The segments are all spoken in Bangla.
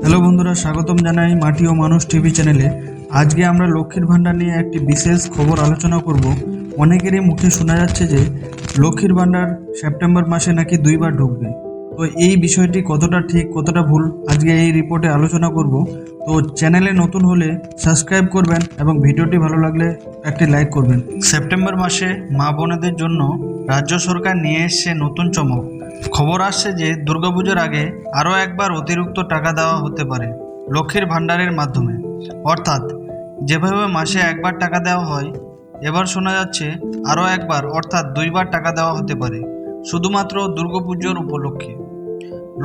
হ্যালো বন্ধুরা, স্বাগতম জানাই মাটি ও মানুষ টিভি চ্যানেলে। আজকে আমরা লক্ষ্মীর ভাণ্ডার নিয়ে একটি বিশেষ খবর আলোচনা করব। অনেকেরই মুখে শোনা যাচ্ছে যে, লক্ষ্মীর ভাণ্ডার সেপ্টেম্বর মাসে নাকি দুইবার ঢুকবে। তো এই বিষয়টি কতটা ঠিক, কতটা ভুল, আজকে এই রিপোর্টে আলোচনা করব। তো চ্যানেলে নতুন হলে সাবস্ক্রাইব করবেন এবং ভিডিওটি ভালো লাগলে একটি লাইক করবেন। সেপ্টেম্বর মাসে মা বোনেদের জন্য রাজ্য সরকার নিয়ে এসছে নতুন চমক। খবর আসছে যে দুর্গাপুজোর আগে আরও একবার অতিরিক্ত টাকা দেওয়া হতে পারে লক্ষ্মীর ভাণ্ডারের মাধ্যমে। অর্থাৎ, যেভাবে মাসে একবার টাকা দেওয়া হয়, এবার শোনা যাচ্ছে আরও একবার, অর্থাৎ দুইবার টাকা দেওয়া হতে পারে, শুধুমাত্র দুর্গাপুজোর উপলক্ষে।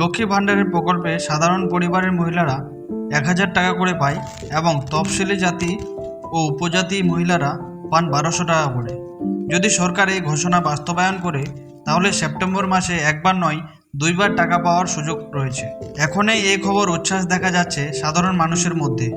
লক্ষ্মী ভাণ্ডারের প্রকল্পে সাধারণ পরিবারের মহিলারা এক হাজার টাকা করে পায় এবং তফসিলি জাতি ও উপজাতি মহিলারা পান বারোশো টাকা করে। যদি সরকার এই ঘোষণা বাস্তবায়ন করে তাহলে সেপ্টেম্বর মাসে একবার নয়, দুইবার টাকা পাওয়ার সুযোগ রয়েছে। এখনই এই খবর উচ্ছ্বাস দেখা যাচ্ছে সাধারণ মানুষের মধ্যে।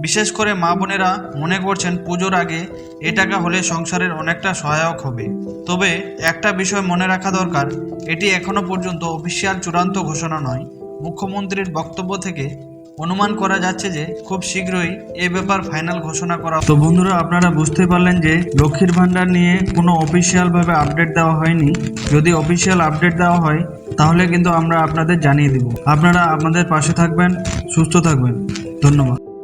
বিশেষ করে মা বোনেরা মনে করছেন পুজোর আগে এ টাকা হলে সংসারের অনেকটা সহায়ক হবে। তবে একটা বিষয় মনে রাখা দরকার, এটি এখনও পর্যন্ত অফিসিয়াল চূড়ান্ত ঘোষণা নয়। মুখ্যমন্ত্রীর বক্তব্য থেকে অনুমান করা যাচ্ছে যে খুব শীঘ্রই এ ব্যাপার ফাইনাল ঘোষণা করা তো বন্ধুরা, আপনারা বুঝতে পারলেন যে লক্ষ্মীর ভাণ্ডার নিয়ে কোনো অফিসিয়ালভাবে আপডেট দেওয়া হয়নি। যদি অফিসিয়াল আপডেট দেওয়া হয়, তাহলে কিন্তু আমরা আপনাদের জানিয়ে দেব। আপনারা আপনাদের পাশে থাকবেন, সুস্থ থাকবেন। ধন্যবাদ।